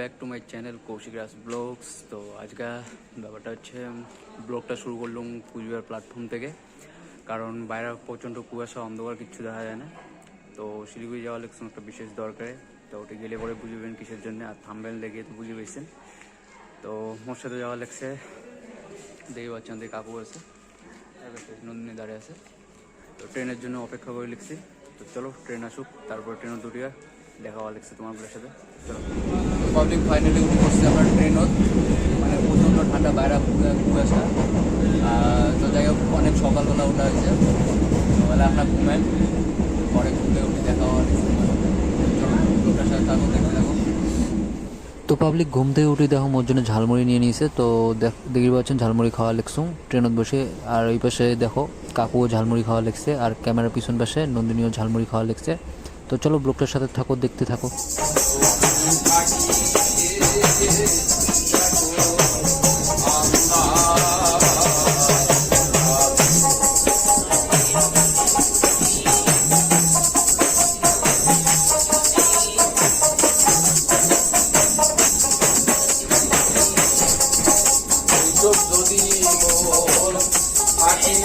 Back to my channel Koushik Raj vlogs তো আজকে ব্যাপারটা হচ্ছে ব্লগটা শুরু করলাম কুচবিহার প্ল্যাটফর্ম থেকে। কারণ বাইরে প্রচণ্ড কুয়াশা, অন্ধকার, কিচ্ছু দেখা যায় না। তো শিলিগুড়ি যাওয়া লাগছে একটা বিশেষ দরকারে। তো ওটি গেলে পরে বুঝবেন কিসের জন্য, আর থাম্বেল দেখে তো বুঝে পেয়েছেন তো মোর সাথে যাওয়া লাগছে দেখি পাচ্ছেন দেখি কাকু আছে নন্দিনী দাঁড়িয়ে আছে। তো ট্রেনের জন্য অপেক্ষা করে লিখছি। তো চলো, ট্রেন আসুক, তারপর ট্রেনও দুটিয়া দেখা হওয়া লিখছে তোমার সাথে। চলো। পাবলিক ফাইনালি উঠে বসছে আমরা ট্রেনও মানে প্রচণ্ড ঠান্ডা, বাইরে কুয়াশা। তো যাই হোক, অনেক সকালবেলা ওঠা হয়েছে। সকালে আমরা ঘুমেন পরে ঘুমে উঠে দেখা হওয়া লিখছে লোকটার সাথে তো পাবলিক ঘুম থেকে উঠে দেখো, মোর জন্য ঝালমুড়ি নিয়ে নিয়েছে। তো দেখ দেখি পাচ্ছেন, ঝালমুড়ি খাওয়া লেগছুম ট্রেনত বসে, আর ওই পাশে দেখো, কাকুও ঝালমুড়ি খাওয়া লেখছে, আর ক্যামেরার পিছন পাশে নন্দিনীও ঝালমুড়ি খাওয়া লেখছে। তো চলো, ব্লগটার সাথে থাকো, দেখতে থাকো।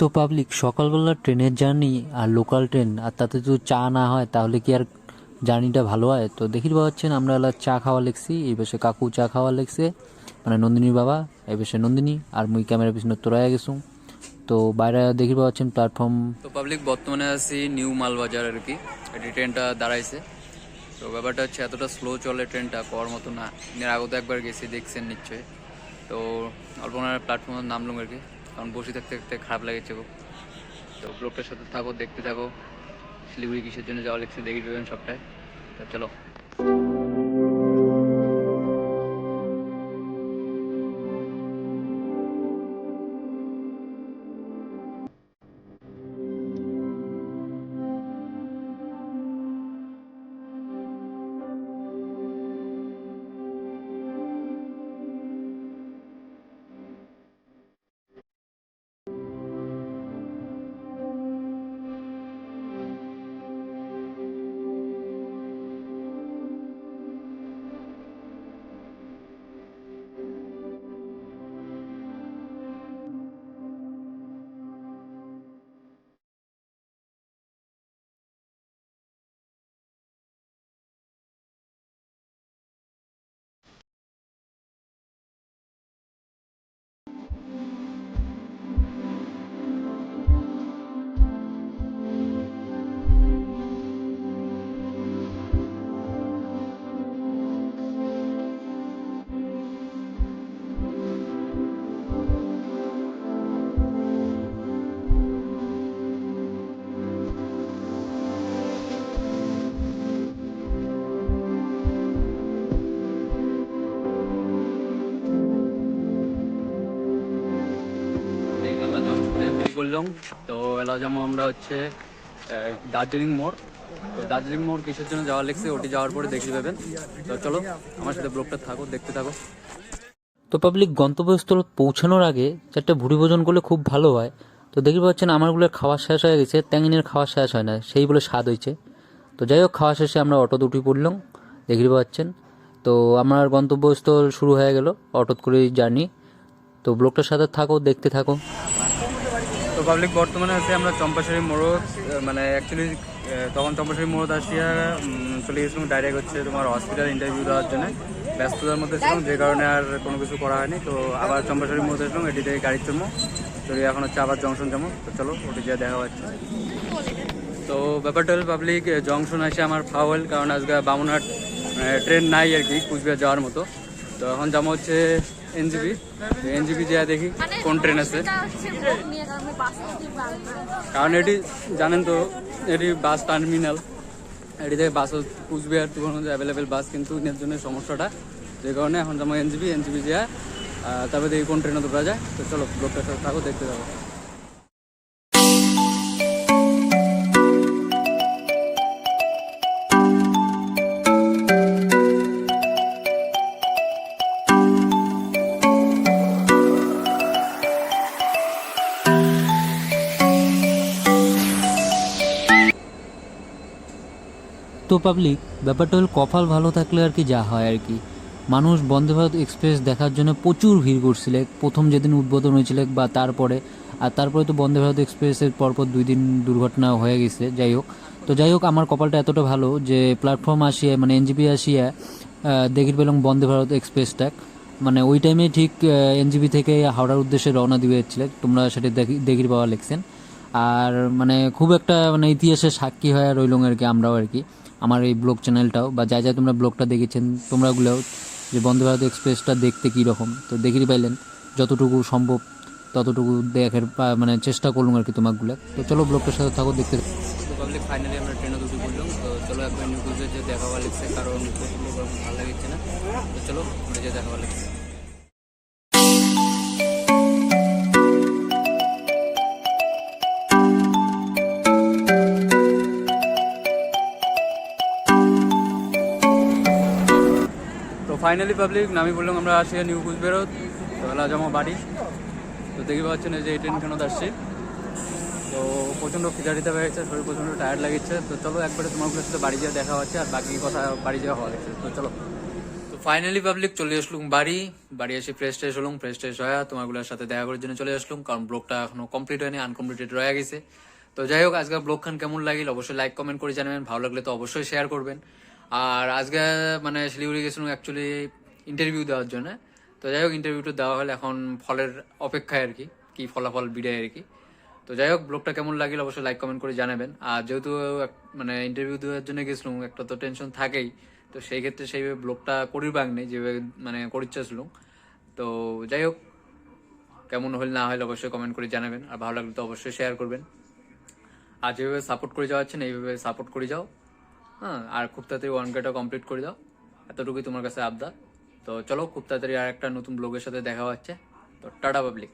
তো পাবলিক সকালবেলা ট্রেনের জার্নি আর লোকাল ট্রেন আর তাতে যদি চা না হয় তাহলে কি আর জার্নিটা ভালো হয়? তো দেখি পাচ্ছেন আমরা এলা চা খাওয়া লেগছি, এই পাশে কাকু চা খাওয়া লেগছে মানে নন্দিনীর বাবা, এই পাশে নন্দিনী, আর মুই ক্যামেরা পিছনে তোরাই গেছু তো বাইরে দেখি পাচ্ছেন প্ল্যাটফর্ম তো পাবলিক বর্তমানে আছি নিউ মালবাজার আর কি, এটি ট্রেনটা দাঁড়াইছে। তো ব্যাপারটা হচ্ছে এতটা স্লো চলে ট্রেনটা পাওয়ার মতো না। এর তো একবার গেছি, দেখছেন নিশ্চয়ই। তো অল্প প্ল্যাটফর্মে নামলাম আর কি। কারণ বসে থাকতে থাকতে খারাপ লাগেছে খুব তো ব্লগটার সাথে থাকো, দেখতে থাকো শিলিগুড়ি কিসের জন্য যাওয়া লিখছে দেখে দেবেন সবটাই। তা চলো। করলাম। তো এলা যেমন আমরা হচ্ছে দার্জিলিং মোড়। তো দার্জিলিং মোড় কিসের জন্য যাওয়া লেগছে, ওটি যাওয়ার পরে দেখতে পাবেন তো চলো, আমার সাথে ব্লগটা থাকো, দেখতে থাকো। তো পাবলিক গন্তব্যস্থল পৌঁছানোর আগে চারটে ভুড়ি ভোজন করলে খুব ভালো হয়। তো দেখি পাচ্ছেন, আমারগুলোর খাওয়া শেষ হয়ে গেছে, ট্যাঙ্গিনের খাওয়া শেষ হয় না, সেই বলে স্বাদ হয়েছে। তো যাই হোক, খাওয়া শেষে আমরা অটো দুটি পড়লাম দেখি পাচ্ছেন। তো আমার গন্তব্যস্থল শুরু হয়ে গেল, অটোত করে জার্নি। তো ব্লগটার সাথে থাকো, দেখতে থাকো। পাবলিক বর্তমানে আছে, আমরা চম্পাশাড়ি মোড় মানে অ্যাকচুয়ালি তখন চম্পাশাড়ি মোড় আসিয়া চলে গেছিলাম ডাইরেক্ট হচ্ছে তোমার হসপিটাল ইন্টারভিউ দেওয়ার জন্য। ব্যস্ততার মধ্যে ছিলাম, যে কারণে আর কোনো কিছু করা হয়নি। তো আবার চম্পাশাড়ি মোড় আসলাম, এটি থেকে গাড়ির জন্য তো এখন হচ্ছে আবার জংশন যাব। তো চলো, ওটি যা দেখা হচ্ছে। তো ব্যাপারটা হল পাবলিক জংশন আসে আমার ফাওয়েল কারণ আজকে বামুনহাট ট্রেন নাই আর কি, কুচবিহার যাওয়ার মতো। তো এখন যাব হচ্ছে এনজিবি এনজিবি যা দেখি, কোন ট্রেন আছে? কারণ এটি, জানেন তো, এটি বাস টার্মিনাল। এটি থেকে bus Coochbehar to available bus, কিন্তু এর জন্য সমস্যাটা যে কারণে এখন যেমন এনজিবি এনজিবি যা তারপরে দেখি কোন ট্রেনে তোরা যায়। তো চলো ব্লকটা থাকো, দেখতে থাকো। তো পাবলিক ব্যাপারটা হল কপাল ভালো থাকলে আর কি যা হয় আর কি। মানুষ বন্দে ভারত এক্সপ্রেস দেখার জন্য প্রচুর ভিড় করছিল। প্রথম যেদিন উদ্বোধন হয়েছিল বা তারপরে, আর তারপরে তো বন্দে ভারত এক্সপ্রেসের পরপর দুই দিন দুর্ঘটনা হয়ে গেছে, যাই হোক। তো যাই হোক, আমার কপালটা এতটা ভালো যে প্ল্যাটফর্ম আসিয়া মানে এনজিপি আসিয়া দেখির পেলাম বন্দে ভারত এক্সপ্রেসটা মানে ওই টাইমে ঠিক এনজিবি থেকে হাওড়ার উদ্দেশ্যে রওনা দিয়ে যাচ্ছিলে তোমরা সেটা দেখি, দেখির পাওয়া লিখছেন। আর মানে খুব একটা মানে ইতিহাসের সাক্ষী হয়ে রইলং আর কি আমরাও আর কি। আমার এই ব্লগ চ্যানেলটাও বা যা যা তোমরা ব্লগটা দেখেছেন তোমরাগুলোও যে বন্দে ভারত এক্সপ্রেসটা দেখতে কী রকম তো দেখির পাইলেন যতটুকু সম্ভব, ততটুকু দেখার মানে চেষ্টা করলাম আর কি তোমাকগুলো। তো চলো ব্লগটার সাথে থাকো, দেখতে ফাইনালি আমরা তো চলো দেখা ভালো লাগছে, কারণ ভালো লাগছে না। তো চলো দেখা ভালো ফাইনালি পাবলিক নামি বললাম আমরা আসি নিউ কুচবেরত তো এলা জমা বাড়ি। তো দেখি পাচ্ছেন যে এই ট্রেন কেন আসছে। তো প্রচণ্ড খিদাড়িতে হয়েছে শরীর প্রচণ্ড টায়ার্ড লাগছে তো চলো একবারে তোমার সাথে বাড়ি যাওয়া দেখা হচ্ছে আর বাকি কথা বাড়ি যাওয়া হওয়া লাগছে তো চলো। তো ফাইনালি পাবলিক চলে আসলুম বাড়ি। বাড়ি এসে ফ্রেশ ট্রেশ হলুম ফ্রেশ ট্রেশ হয়ে তোমারগুলোর সাথে দেখা করার জন্য চলে আসলুম, কারণ ব্লগটা এখনও কমপ্লিট হয়নি আনকমপ্লিটেড রয়ে গেছে। তো যাই হোক আজকে ব্লগ খান কেমন লাগিল? অবশ্যই লাইক কমেন্ট করে জানাবেন। ভালো লাগলে তো অবশ্যই শেয়ার করবেন। আর আজকে মানে শিলিগুড়ি গেছিলাম অ্যাকচুয়ালি ইন্টারভিউ দেওয়ার জন্য। তো যাই হোক ইন্টারভিউটা দেওয়া হলে এখন ফলের অপেক্ষায় আর কি কি ফলাফল বিড়ায় আর কি। তো যাই হোক ব্লগটা কেমন লাগিল অবশ্যই লাইক কমেন্ট করে জানাবেন। আর যেহেতু মানে ইন্টারভিউ দেওয়ার জন্য গেছিলাম, একটা তো টেনশন থাকেই। তো সেই ক্ষেত্রে সেইভাবে ব্লগটা করির বাং নেই, যেভাবে মানে করিচ্ছাছিলাম তো যাই হোক, কেমন হল না হলে অবশ্যই কমেন্ট করে জানাবেন। আর ভালো লাগলে তো অবশ্যই শেয়ার করবেন। আর যেভাবে সাপোর্ট করে যাওয়াচ্ছেন এইভাবে সাপোর্ট করে যাও। হ্যাঁ আর খুব তাড়াতাড়ি ওয়ান কেটা কমপ্লিট করে দাও। এতটুকুই তোমার কাছে আবদার। তো চলো, খুব তাড়াতাড়ি আর একটা নতুন ব্লগের সাথে দেখা হচ্ছে। তো টাটা পাবলিক